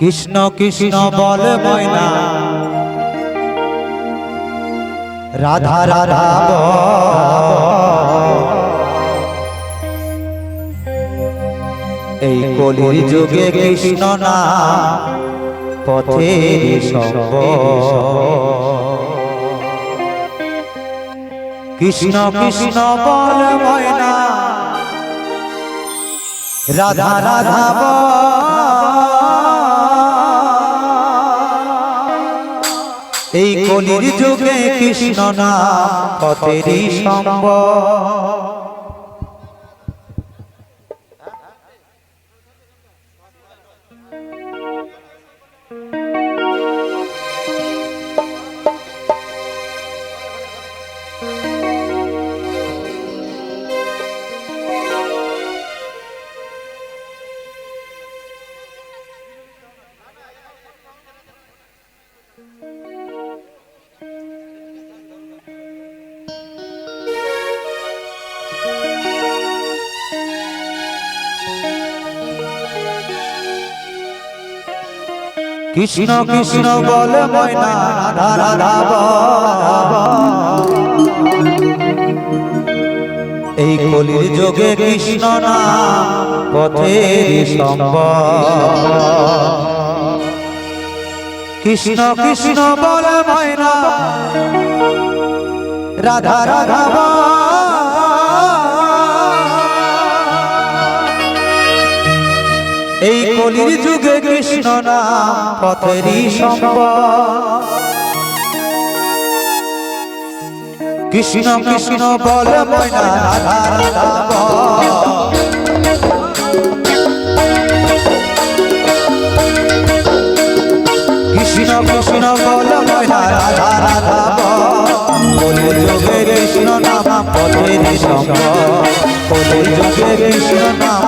কৃষ্ণ কৃষ্ণ বল ময়না রাধা রাধা। এই কলির যুগে কৃষ্ণ না পথের কৃষ্ণ কৃষ্ণ বল ময়না রাধা রাধা বল। কলির যুগে কৃষ্ণ না পথেরই সম্ভব কৃষ্ণ কৃষ্ণ বল। এই কলির যোগে কৃষ্ণ না পথের সম্ভব কৃষ্ণ কৃষ্ণ বল ময়না, রাধা রাধা এই কলির যুগে কৃষ্ণ নাম পথেরই সম্ভব কৃষ্ণ কৃষ্ণ বল। কৃষ্ণ কৃষ্ণ বল কৃষ্ণ নাম পথেরই যুগে কৃষ্ণ নাম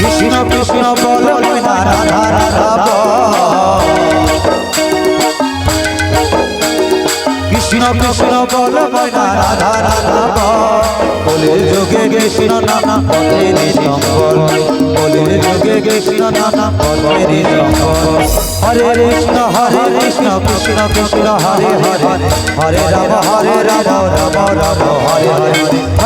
কৃষ্ণ কৃষ্ণ বল রাধা রাধা বল। কৃষ্ণ কৃষ্ণ বল রাধা রাধা বল। কলির যুগে কৃষ্ণ নানা পথের সম্বল কলির যুগে কৃষ্ণ হরে কৃষ্ণ হরে কৃষ্ণ কৃষ্ণ কৃষ্ণ, হরে হরে হরে রাম হরে রাম রাম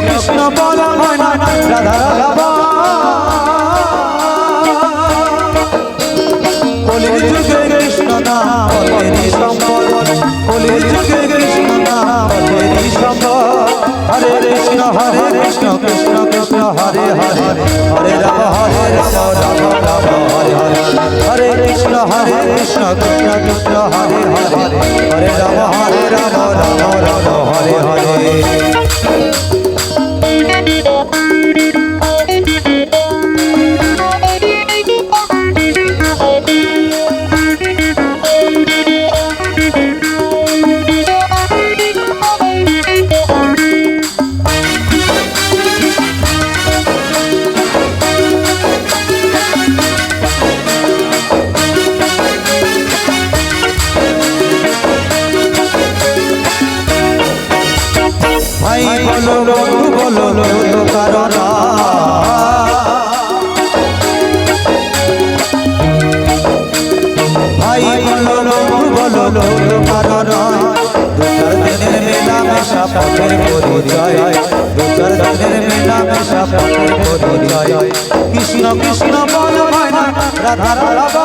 কৃষ্ণ কৃষ্ণ বল ময়না রাধা রাধা। বল। কলির যুগে কৃষ্ণ নাম সম্বল কলির যুগে কৃষ্ণ নাম সম্বল হরে কৃষ্ণ হরে কৃষ্ণ কৃষ্ণ কৃষ্ণ, হরে হরে। হরে রাম হরে রাম রাম কৃষ্ণ কৃষ্ণ কৃষ্ণ হরে হরে। হরে রাম হরে রাম রাম রাম, হরে হরে। কারণ ভাই বলো, বন্ধু বলো বলো কারণ দু চার দিনের মেলা মেশা পথের পরিচয়। কৃষ্ণ কৃষ্ণ বল, ময়না রাধা রাধা